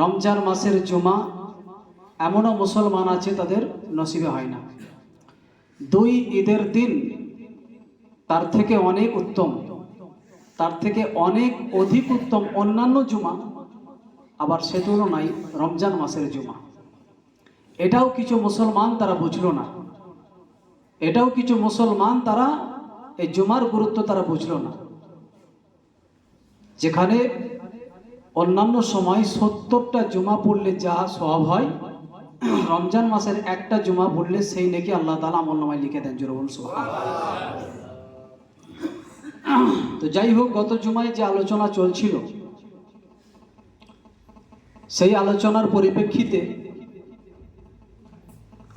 রমজান মাসের জুমা এমনও মুসলমান আছে তাদের নসিবে হয় না। দুই ঈদের দিন তার থেকে অনেক উত্তম, তার থেকে অনেক অধিক উত্তম অন্যান্য জুমা, আবার সে তুলনায় রমজান মাসের জুমা। এটাও কিছু মুসলমান তারা বুঝলো না। এটাও কিছু মুসলমান তারা এই জুমার গুরুত্ব তারা বুঝলো না। যেখানে অন্যান্য সময় সত্তরটা জুমা পড়লে যা সব হয়, রমজান মাসের একটা জুমা পড়লে সেই নাকি আল্লাহ তালা আমল নামায় লিখে দেন জোরবুল তো যাই হোক, গত জুমায় যে আলোচনা চলছিল, সেই আলোচনার পরিপ্রেক্ষিতে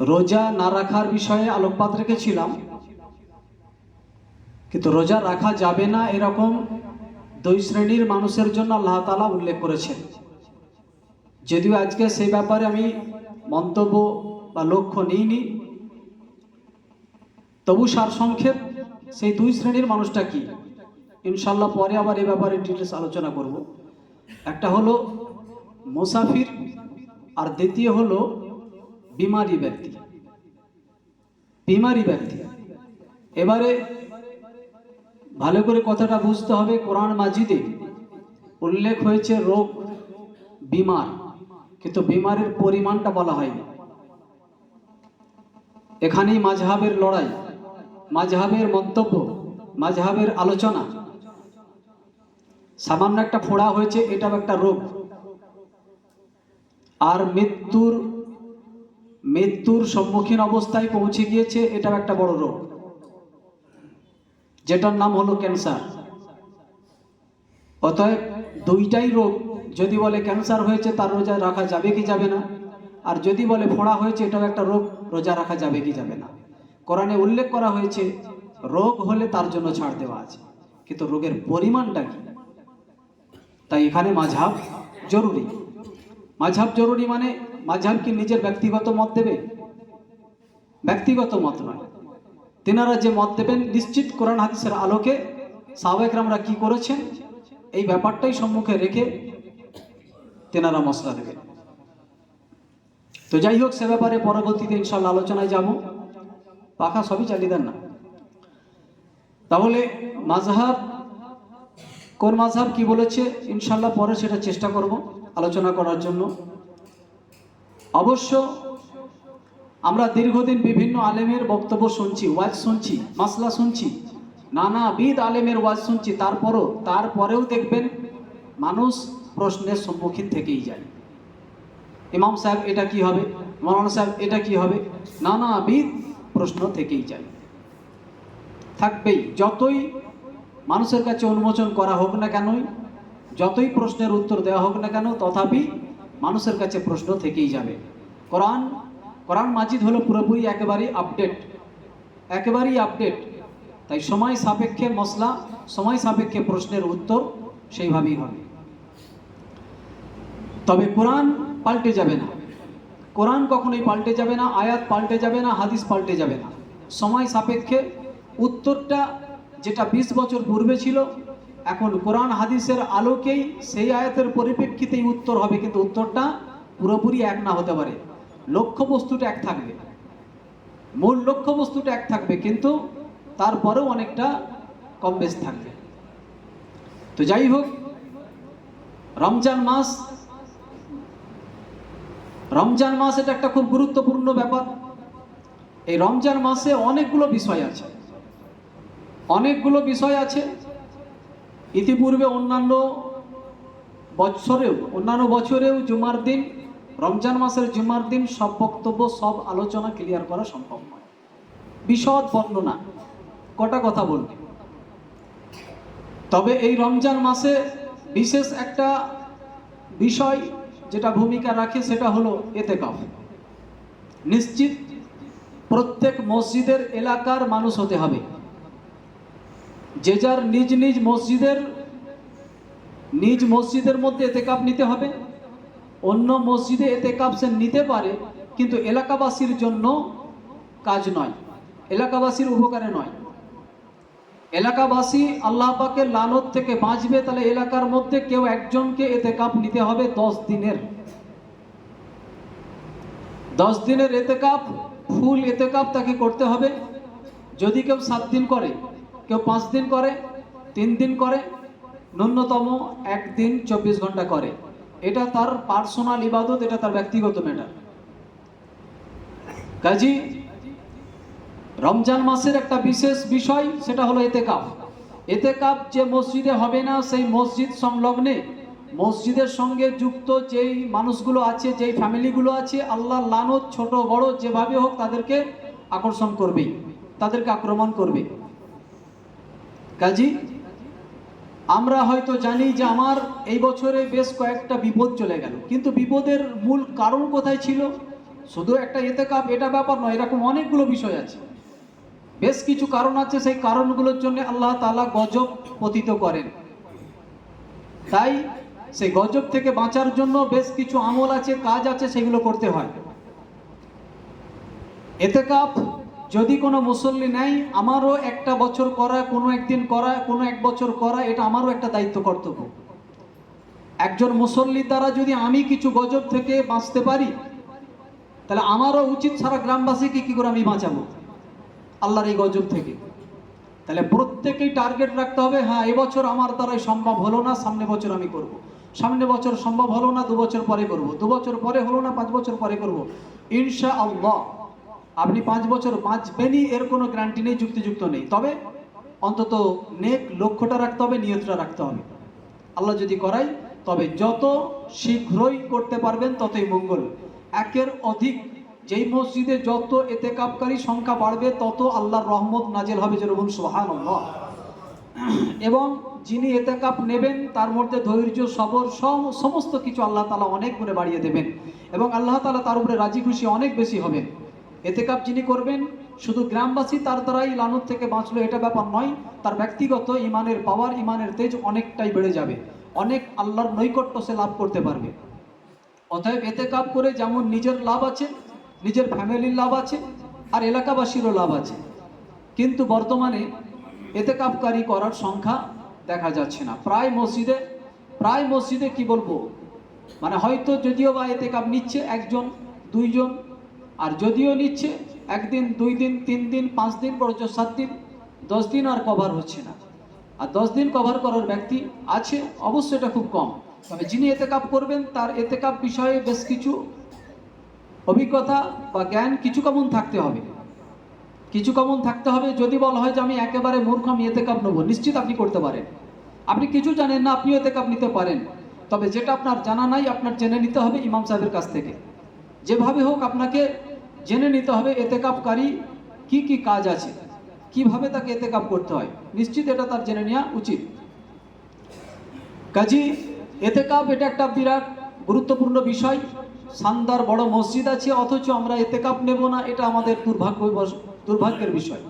রোজা না রাখার বিষয়ে আলোকপাত রেখেছিলাম, কিন্তু রোজা রাখা যাবে না এরকম দুই শ্রেণির মানুষের জন্য আল্লাহ তালা উল্লেখ করেছেন। যদিও আজকে সেই ব্যাপারে আমি মন্তব্য বা লক্ষ্য নিইনি, তবু সারসংক্ষেপ সেই দুই শ্রেণির মানুষটা কি? ইনশাল্লাহ পরে আবার এ ব্যাপারে ডিটেলস আলোচনা করব। একটা হলো মুসাফির, আর দ্বিতীয় হলো বিমারি ব্যক্তি। বিমারি ব্যক্তি। এবারে ভালো করে কথাটা বুঝতে হবে কোরআন মাজিদে। উল্লেখ হয়েছে রোগ, বিমার, কিন্তু বিমারের পরিমাণটা বলা হয়নি। এখানেই মাঝহাবের লড়াই, মাঝহাবের মন্তব্য, মাঝহাবের আলোচনা। সামান্য একটা ফোড়া হয়েছে, এটাও একটা রোগ। আর মৃত্যুর মৃত্যুর সম্মুখীন অবস্থায় পৌঁছে গিয়েছে, এটাও একটা বড় রোগ। যেটার নাম হলো ক্যান্সার। অতএব দুইটাই রোগ, যদি বলে ক্যান্সার হয়েছে তার রোজা রাখা যাবে কি যাবে না? আর যদি বলে ফোড়া হয়েছে এটাও একটা রোগ, রোজা রাখা যাবে কি যাবে না? কোরআনে উল্লেখ করা হয়েছে, রোগ হলে তার জন্য ছাড় দেওয়া আছে। কিন্তু রোগের পরিমাণটা কি? তাই এখানে মাঝাব জরুরি। মাঝাব জরুরি মানে মাঝাব কি নিজের ব্যক্তিগত মত দেবে? ব্যক্তিগত মত নয়। তেনারা যে মত দেবেন নিশ্চিত কোরআন হাদিসের আলোকে সাবেকরামরা কি করেছেন, এই ব্যাপারটাই সম্মুখে রেখে তেনারা মশলা দেবেন। তো যাই হোক, সে ব্যাপারে পরবর্তীতে ইনশাল্লাহ আলোচনায় যাব। পাখা সবই চালিয়ে দেন না। তাহলে মাঝহাব কোন মাঝহাব কি বলেছে ইনশাল্লাহ পরে সেটা চেষ্টা করব আলোচনা করার জন্য। অবশ্য আমরা দীর্ঘদিন বিভিন্ন আলেমের বক্তব্য শুনছি, ওয়াজ শুনছি, মাসলা শুনছি, নানাবিধ আলেমের ওয়াজ শুনছি, তারপরও, তারপরেও দেখবেন মানুষ প্রশ্নের সম্মুখীন থেকেই যায়। ইমাম সাহেব, এটা কি হবে? মৌলানা সাহেব, এটা কি হবে? নানাবিধ প্রশ্ন থেকেই যায়। থাকবেই, যতই মানুষের কাছে উন্মোচন করা হোক না কেনই, যতই প্রশ্নের উত্তর দেওয়া হোক না কেন, তথাপি মানুষের কাছে প্রশ্ন থেকেই যাবে। কোরআন কোরআন মাজিদ হলো পুরোপুরি একেবারেই আপডেট একেবারেই আপডেট তাই সময় সাপেক্ষে মশলা সময় সাপেক্ষে প্রশ্নের উত্তর সেইভাবেই হবে। তবে কোরআন পাল্টে যাবে না। কোরআন কখনোই পাল্টে যাবে না, আয়াত পাল্টে যাবে না, হাদিস পাল্টে যাবে না। সময় সাপেক্ষে উত্তরটা যেটা বিশ বছর পূর্বে ছিল, এখন কোরআন হাদিসের আলোকেই সেই আয়াতের পরিপ্রেক্ষিতেই উত্তর হবে, কিন্তু উত্তরটা পুরোপুরি এক না হতে পারে। লক্ষ্য বস্তুটা এক থাকবে। মূল লক্ষ্য বস্তুটা এক থাকবে, কিন্তু তারপরেও অনেকটা কম বেশ থাকবে। তো যাই হোক, রমজান মাস রমজান মাস এটা একটা খুব গুরুত্বপূর্ণ ব্যাপার। এই রমজান মাসে অনেকগুলো বিষয় আছে। অনেকগুলো বিষয় আছে। ইতিপূর্বে অন্যান্য বছরেও অন্যান্য বছরেও জুমার দিন রমজান মাসের জুমার দিন সব বক্তব্য, সব আলোচনা ক্লিয়ার করা সম্ভব নয়। বিশদ বর্ণনা, কটা কথা বলবে? তবে এই রমজান মাসে বিশেষ একটা বিষয় যেটা ভূমিকা রাখে সেটা হলো এতেকাফ। নিশ্চিত প্রত্যেক মসজিদের এলাকার মানুষ হতে হবে। যে যার নিজ নিজ মসজিদের নিজ মসজিদের মধ্যে এতেকাপ নিতে হবে। অন্য মসজিদে এতেকাপ সে নিতে পারে, কিন্তু এলাকাবাসীর জন্য কাজ নয়, এলাকাবাসীর উপকারে নয়। এলাকাবাসী আল্লাহ পাকের লানত থেকে বাঁচবে, তাহলে এলাকার মধ্যে কেউ একজনকে এতে কাপ নিতে হবে দশ দিনের। দশ দিনের এতে কাপ ফুল এতে কাপ তাকে করতে হবে। যদি কেউ সাত দিন করে, কেউ পাঁচ দিন করে, তিন দিন করে, ন্যূনতম একদিন চব্বিশ ঘণ্টা করে। এটা তার পার্সোনাল ইবাদত, এটা তার ব্যক্তিগত ম্যাটার কাজী, রমজান মাসের একটা বিশেষ বিষয়, সেটা হলো এতেকাপ এতেকাপ যে মসজিদে হবে না, সেই মসজিদ সংলগ্নে। মসজিদের সঙ্গে যুক্ত যেই মানুষগুলো আছে, যেই ফ্যামিলিগুলো আছে আল্লাহ লানত, ছোট, বড়, যেভাবে হোক তাদেরকে আকর্ষণ করবে তাদেরকে আক্রমণ করবে। কাজী আমরা হয়তো জানি যে আমার এই বছরে বেশ কয়েকটা বিপদ চলে গেল। কিন্তু বিপদের মূল কারণ কোথায় ছিল? শুধু একটা এতে কাপ, এটা ব্যাপার নয়, এরকম অনেকগুলো বিষয় আছে। বেশ কিছু কারণ আছে, সেই কারণগুলোর জন্য আল্লাহ তাআলা গজব পতিত করেন। তাই সেই গজব থেকে বাঁচার জন্য বেশ কিছু আমল আছে, কাজ আছে, সেগুলো করতে হয়। এতে কাপ যদি কোনো মুসল্লি নেয় আমারও একটা বছর করা, কোনো একদিন করা, কোনো এক বছর করা, এটা আমারও একটা দায়িত্ব কর্তব্য একজন মুসল্লির দ্বারা যদি আমি কিছু গজব থেকে বাঁচতে পারি, তাহলে আমারও উচিত সারা গ্রামবাসীকে কি করে আমি বাঁচাবো আল্লাহর এই গজব থেকে তাহলে প্রত্যেকেই টার্গেট রাখতে হবে হ্যাঁ এবছর আমার দ্বারাই সম্ভব হলো না, সামনে বছর আমি করব। সামনে বছর সম্ভব হলো না, দু বছর পরে করব। দু বছর পরে হলো না, পাঁচ বছর পরে করব। ইনশা আল্লাহ আপনি পাঁচ বছর, পাঁচ বাঁচবেনই এর কোনো গ্যারান্টি নেই, যুক্তিযুক্ত নেই। তবে অন্তত নেক লক্ষ্যটা রাখতে হবে, নিয়তটা রাখতে হবে। আল্লাহ যদি করাই তবে যত শীঘ্রই করতে পারবেন, ততই মঙ্গল। একের অধিক যেই মসজিদে যত এতে কাপকারী সংখ্যা বাড়বে, তত আল্লাহর রহমত নাজেল হবে যেরকম সোহান এবং যিনি এতে কাপ নেবেন, তার মধ্যে ধৈর্য, সবর, সম- সমস্ত কিছু আল্লাহ তালা অনেক গুণে বাড়িয়ে দেবেন। এবং আল্লাহ তালা তার উপরে রাজি খুশি অনেক বেশি হবেন। এতেকাপ যিনি করবেন, শুধু গ্রামবাসী তার দ্বারাই লানত থেকে বাঁচলো, এটা ব্যাপার নয়। তার ব্যক্তিগত ইমানের পাওয়ার, ইমানের তেজ অনেকটাই বেড়ে যাবে। অনেক আল্লাহর নৈকট্য সে লাভ করতে পারবে। অতএব এতে কাপ করে যেমন নিজের লাভ আছে, নিজের ফ্যামিলির লাভ আছে, আর এলাকাবাসীরও লাভ আছে। কিন্তু বর্তমানে এতে কাপকারী করার সংখ্যা দেখা যাচ্ছে না। প্রায় মসজিদে প্রায় মসজিদে কি বলব? মানে হয়তো যদিও বা এতে কাপ নিচ্ছে একজন, দুইজন আর যদিও নিচ্ছে, একদিন, দুই দিন, তিন দিন, পাঁচ দিন, বরঞ্চ সাত দিন, দশ দিন আর কভার হচ্ছে না। আর দশ দিন কভার করার ব্যক্তি আছে, অবশ্যই এটা খুব কম। তবে যিনি এতেকাপ করবেন, তার এতেকাপ বিষয়ে বেশ কিছু অভিজ্ঞতা বা জ্ঞান কিছু কেমন থাকতে হবে। কিছু কেমন থাকতে হবে যদি বলা হয় যে আমি একেবারে মূর্খ, আমি এতেকাপ নেব। নিশ্চিত আপনি করতে পারেন। আপনি কিছু জানেন না, আপনিও এতেকাপ নিতে পারেন। তবে যেটা আপনার জানা নাই, আপনার জেনে নিতে হবে ইমাম সাহেবের কাছ থেকে। যেভাবে হোক আপনাকে জেনে নিতে হবে এতেকাপকারী কি কি কাজ আছে। কীভাবে তাকে এতেকাপ করতে হয়। নিশ্চিত এটা তার জেনে নেওয়া উচিত। কাজী, এতেকাপ এটা একটা বিরাট গুরুত্বপূর্ণ বিষয়। শানদার বড় মসজিদ আছে, অথচ আমরা এতেকাপ নেব না, এটা আমাদের দুর্ভাগ্য দুর্ভাগ্যের বিষয়।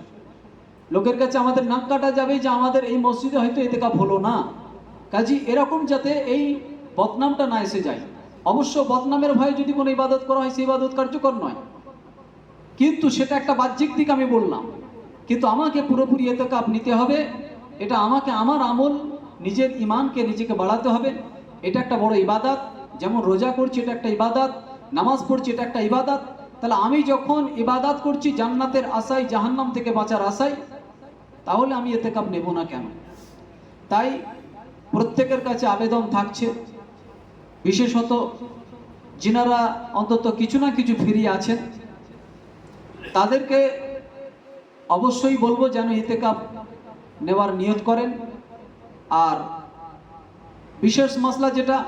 লোকের কাছে আমাদের নাক কাটা যাবে যে আমাদের এই মসজিদে হয়তো এতেকাপ হলো না। কাজী, এরকম যাতে এই বদনামটা না এসে যায়। অবশ্য বদনামের ভয়ে যদি কোনো ইবাদত করা হয়, সেই ইবাদত কার্যকর নয়। কিন্তু সেটা একটা বাহ্যিক দিক আমি বললাম। কিন্তু আমাকে পুরোপুরি এতে কাপ নিতে হবে। এটা আমাকে, আমার আমল, নিজের ইমানকে নিজেকে বাড়াতে হবে। এটা একটা বড় ইবাদাত। যেমন রোজা করছি, এটা একটা ইবাদাত। নামাজ পড়ছি, এটা একটা ইবাদাত। তাহলে আমি যখন ইবাদাত করছি, জান্নাতের আশায়, জাহান্নাম থেকে বাঁচার আশায়, তাহলে আমি এতে কাপ নেব না কেন? তাই প্রত্যেকের কাছে আবেদন থাকছে। বিশেষত, যিনারা অন্তত কিছু না কিছু ফিরিয়ে আছেন তাদেরকে অবশ্যই বলব যেন ইতেকাপ নেওয়ার নিয়ত করেন। আর বিশেষ মশলা যেটা,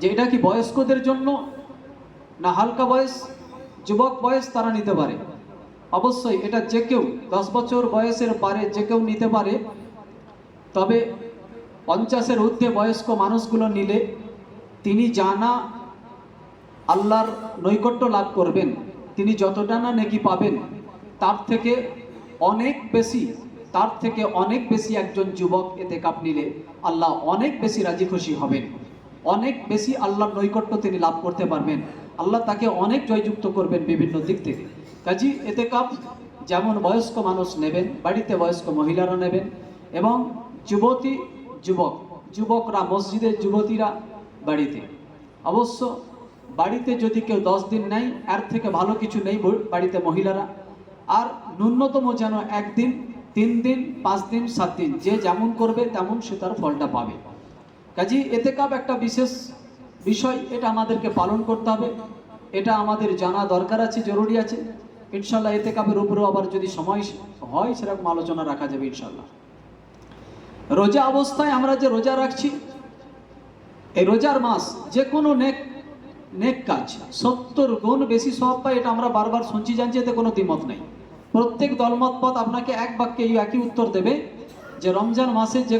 যে এটা কি বয়স্কদের জন্য না হালকা বয়স, যুবক বয়স তারা নিতে পারে। অবশ্যই এটা যে কেউ দশ বছর বয়সের পারে যে কেউ নিতে পারে। তবে পঞ্চাশের ঊর্ধ্বে বয়স্ক মানুষগুলো নিলে তিনি জানা আল্লাহর নৈকট্য লাভ করবেন। তিনি যতটা না নেকি পাবেন, তার থেকে অনেক বেশি, তার থেকে অনেক বেশি একজন যুবক এতে কাপ নিলে আল্লাহ অনেক বেশি রাজি খুশি হবেন। অনেক বেশি আল্লাহর নৈকট্য তিনি লাভ করতে পারবেন। আল্লাহ তাকে অনেক জয়যুক্ত করবেন বিভিন্ন দিক থেকে। কাজী এতে কাপ যেমন বয়স্ক মানুষ নেবেন, বাড়িতে বয়স্ক মহিলারা নেবেন এবং যুবতী, যুবক, যুবকরা, মসজিদের যুবতীরা বাড়িতে। অবশ্য বাড়িতে যদি কেউ দশ দিন নেয় এর থেকে ভালো কিছু নেই বাড়িতে মহিলারা। আর ন্যূনতম যেন একদিন, তিন দিন, পাঁচ দিন, সাত দিন, যে যেমন করবে তেমন সে তার ফলটা পাবে। কাজী এতে কাপ একটা বিশেষ বিষয়, এটা আমাদেরকে পালন করতে হবে। এটা আমাদের জানা দরকার আছে, জরুরি আছে। ইনশাল্লাহ এতে কাপের উপরেও আবার যদি সময় হয়, সেরকম আলোচনা রাখা যাবে ইনশাল্লাহ। রোজা অবস্থায় আমরা যে রোজা রাখছি, এই রোজার মাস যে কোনো নেক নেক কাজ। সত্তর গুণ বেশি সব পাই এটা আমরা বারবার শুনছি জানছি এতে কোনো দ্বিমত নেই। প্রত্যেক দলমত পথ আপনাকে এক বাক্যে একই উত্তর দেবে যে রমজান মাসে যে